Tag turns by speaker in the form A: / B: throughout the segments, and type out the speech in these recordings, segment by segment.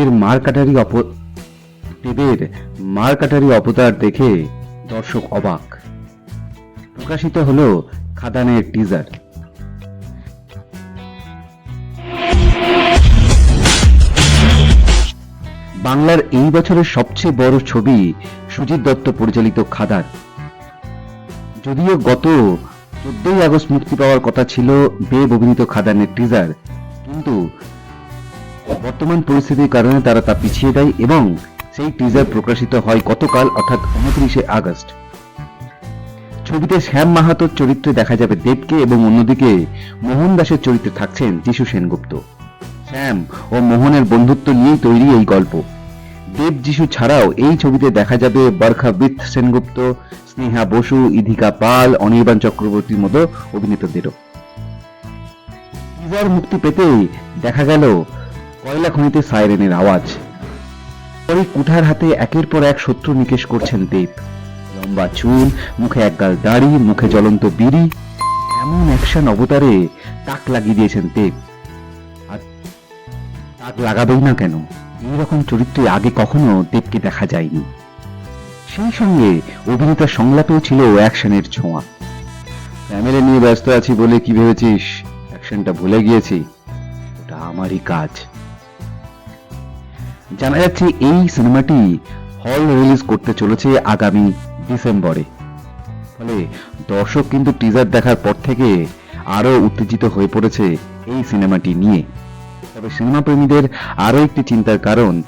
A: এর মারকাটারি অপ দেবের মারকাটারি অবতার দেখে দর্শক অবাক। প্রকাশিত হলো খাদানের টিজার বাংলার এই বছরের সবচেয়ে বড় ছবি সুজিত দত্ত পরিচালিত খাদান। যদিও গত চোদ্দই আগস্ট মুক্তি পাওয়ার কথা ছিল দেব অভিনীত খাদানের টিজার কিন্তু বর্তমান পরিস্থিতির কারণে তারা তা পিছিয়ে দেয় এবং সেই টিজার প্রকাশিত হয় গতকাল, অর্থাৎ উনত্রিশে আগস্ট। ছবিতে শ্যাম মাহাতোর চরিত্রে দেখা যাবে দেবকে এবং অন্যদিকে মোহন দাসের চরিত্রে থাকছেন যিশু সেনগুপ্ত। শ্যাম ও মোহনের বন্ধুত্ব নিয়েই তৈরি এই গল্প। দেব যিশু ছাড়াও এই ছবিতে দেখা যাবে বরখা বিথ সেনগুপ্ত, স্নেহা বসু, ইধিকা পাল, অনির্বাণ চক্রবর্তীর মতো অভিনেতাদেরও। টিজার মুক্তি পেতেই দেখা গেল কয়লা খনিতে সাইরেনের আওয়াজ। পরে কুঠার হাতে একের পর এক শত্রু নিকেশ করছেন দেব। লম্বা চুল, মুখে একগাল দাড়ি, মুখে জ্বলন্ত বিড়ি, এমন অ্যাকশন অবতারে তাক লাগিয়ে দিয়েছেন দেব। আর তাক লাগাবেই না কেন? এইরকম চরিত্রে আগে কখনো দেবকে দেখা যায়নি। সেই সঙ্গে অভিনেতার সংলাপেও ছিল অ্যাকশনের ছোঁয়া। ফ্যামিলি নিয়ে ব্যস্ত আছি বলে কি ভেবেছিস? অ্যাকশনটা ভুলে গিয়েছি। ওটা আমারই কাজ। জানা যাচ্ছে এই সিনেমাটি হল রিলিজ করতে চলেছে আগামী ডিসেম্বরে। ফলে দর্শক কিন্তু টিজার দেখার পর থেকে আরও উত্তেজিত হয়ে পড়েছে এই সিনেমাটি নিয়ে। তবে সিনেমা প্রেমীদের আরও একটি চিন্তার কারণ,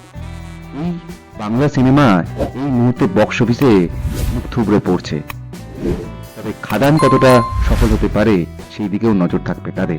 A: এই বাংলা সিনেমা এই মুহূর্তে বক্স অফিসে মুখ থুবড়ে পড়ছে। তবে খাদান কতটা সফল হতে পারে, সেই দিকেও নজর থাকবে তাদের।